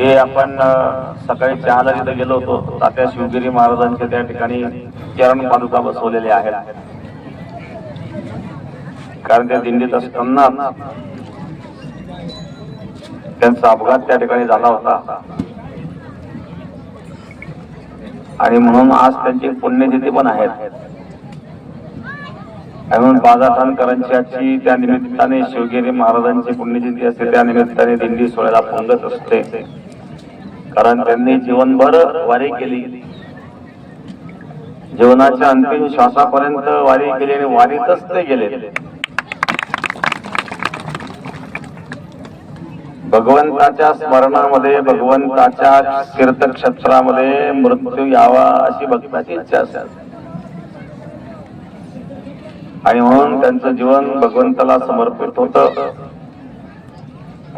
हे आपण सकाळी चहाला तिथे गेलो होतो. तात्या शिवगिरी महाराजांचे त्या ठिकाणी चरण पादुका बसवलेल्या आहेत. कारण त्या दिंडीत असताना त्यांचा अपघात त्या ठिकाणी झाला होता. आणि म्हणून आज त्यांची पुण्यतिथी पण आहेत आणि म्हणून बाजारखानकरांची त्या निमित्ताने शिवगिरी महाराजांची पुण्यतिथी असते. त्या निमित्ताने दिंडी सोहळ्याला पंगत असते. कारण त्यांनी जीवनभर वारी केली. जीवनाच्या अंतिम श्वासापर्यंत वारी केली आणि वारीतच ते गेले. भगवंताच्या स्मरणामध्ये भगवंताच्या तीर्थक्षेत्रामध्ये मृत्यू यावा अशी भक्ताची इच्छा असते. आणि म्हणून त्यांचं जीवन भगवंताला समर्पित होतं.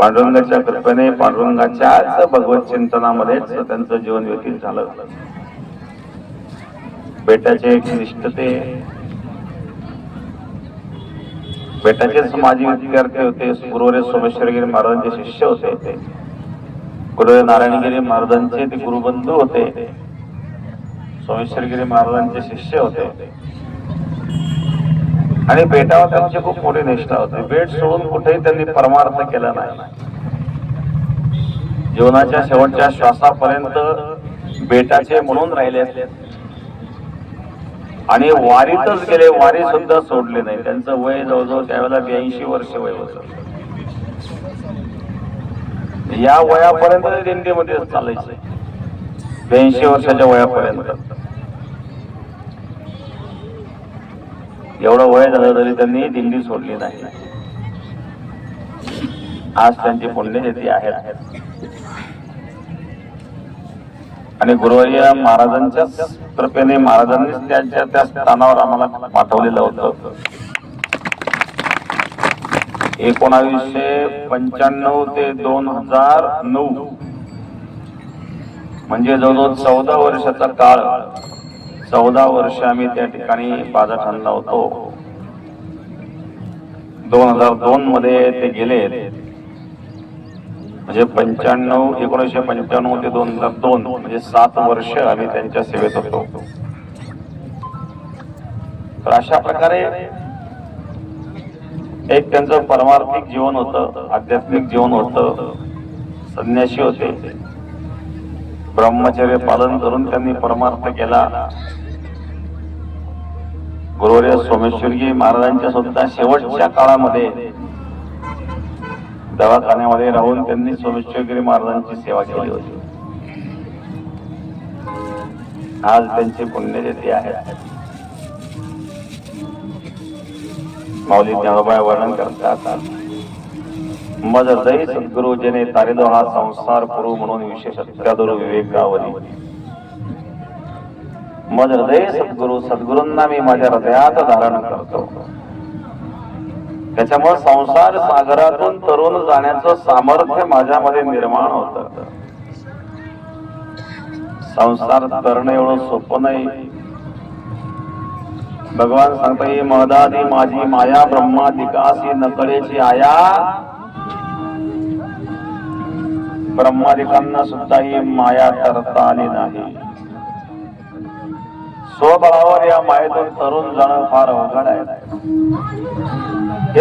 पांडुरंगाच्या कृपेने पांडुरंगाच्याच भगवत चिंतनामध्येच त्यांचं जीवन व्यतीत झालं. बेटाचे एक निष्ठते. बेटाचेच माजी विद्यार्थी होते. गुरुवरे सोमेश्वरगिरी महाराजांचे शिष्य होते. गुरुवरे नारायणगिरी महाराजांचे ते गुरुबंधू होते. सोमेश्वरगिरी महाराजांचे शिष्य होते. आणि बेटावर त्यांची खूप मोठी निष्ठा होती. बेट सोडून कुठेही त्यांनी परमार्थ केला नाही. जीवनाच्या शेवटच्या श्वासापर्यंत बेटाचे म्हणून राहिले. आणि वारीतच गेले वारी सुद्धा सोडले नाही. त्यांचं वय जवळजवळ त्यावेळेला ब्याऐंशी वर्ष वय होत. या वयापर्यंत ते दिंडीमध्ये चालायचे. ब्याऐंशी वर्षाच्या वयापर्यंत. एवढं वय झालं तरी त्यांनी दिंडी सोडली नाही. आज त्यांची पुण्यतिथी आहेत आणि गुरुवारी महाराजांच्या कृपेने महाराजांनीच त्यांच्या त्या स्थानावर आम्हाला पाठवलेलं होतं. एकोणावीसशे पंच्याण्णव ते दोन हजार नऊ म्हणजे जवळजवळ चौदा वर्षाचा काळ चौदा वर्ष आम्ही त्या ठिकाणी बाजा ठरला होतो. दोन हजार दोन मध्ये ते गेले. म्हणजे पंच्याण्णव एकोणीसशे पंच्याण्णव ते दोन हजार दोन म्हणजे सात वर्ष आम्ही त्यांच्या सेवेत होतो. तर अशा प्रकारे एक त्यांचं परमार्थिक जीवन होतं आध्यात्मिक जीवन होतं संन्यासी होते. ब्रह्मचर्य पालन करून त्यांनी परमार्थ केला. गुरुवर्य सोमेश्वरजी महाराजांच्या सुद्धा शेवटच्या काळामध्ये दवाखान्यामध्ये राहून त्यांनी सोमेश्वरगिरी महाराजांची सेवा केली होती. आज त्यांची पुण्यतिथी आहे. माऊली ज्ञानोबाई वर्णन करतात. मज जय सद्गुरु जेने तारेदो हा संसार पुरु म्हणून विशेष अत्यादुर विवेकावरी मज हृदय सद्गुरु सद्गुरूंना मी माझ्या हृदयात धारण करतो. त्याच्यामुळे संसार सागरातून तरुण जाण्याचं सामर्थ्य माझ्यामध्ये निर्माण होत. संसार करणं एवढं सोपं नाही. भगवान सांगता ही महदादी माझी माया ब्रह्मा दिकासी नकळेची आया ब्रह्मादिकांना सुद्धा ही माया करता आली नाही. स्वबळावर या मायेतून तरुण जाणं फार अवघड आहे.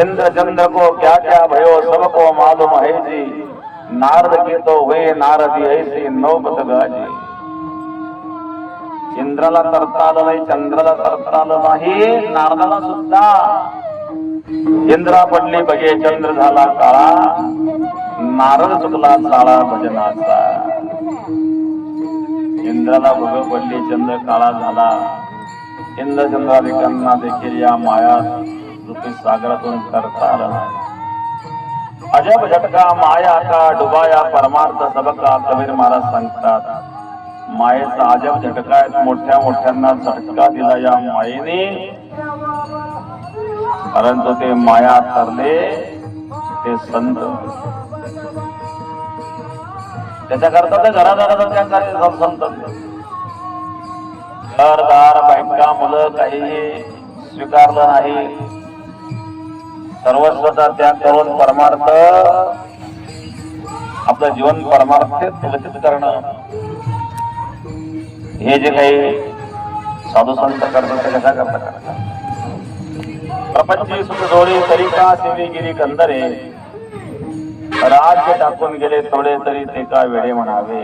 इंद्र चंद्र को क्या क्या भयो सबको मालूम है जी. नारद की तो हुए नारदी ऐसी नौबत गाजी. इंद्राला तरता आलं नाही चंद्राला तरता आलं नाही नारदाला सुद्धा. इंद्रा पडली बघे चंद्र झाला काळा. नारद चुकला चाळा भजनाचा. इंद्राला भोग पडली चंद्र काळा झाला. इंद्रचंद्राधिकांना देखील या माया रुपी सागरातून करता आला अजब झटका माया का डुबाया परमार्थ सबका कबीर महाराज सांगतात. मायेचा अजब झटका आहेत मोठ्या मोठ्यांना झटका दिला या मायेने. परंतु ते माया तरले ते संत त्याच्याकरता तर घरादाराचा त्या कार्य संत? घरदार बायका मुलं काही स्वीकारलं नाही. सर्वस्वता त्याग करून परमार्थ आपलं जीवन परमार्थ व्यतीत करणं. हे जे काही साधू संत करतात ते कशा करता करतात? प्रपंची सुखजोडी तरिका सेवेगिरी कंदरे राज्य टाकून गेले थोडे तरी ते का वेळे म्हणावे?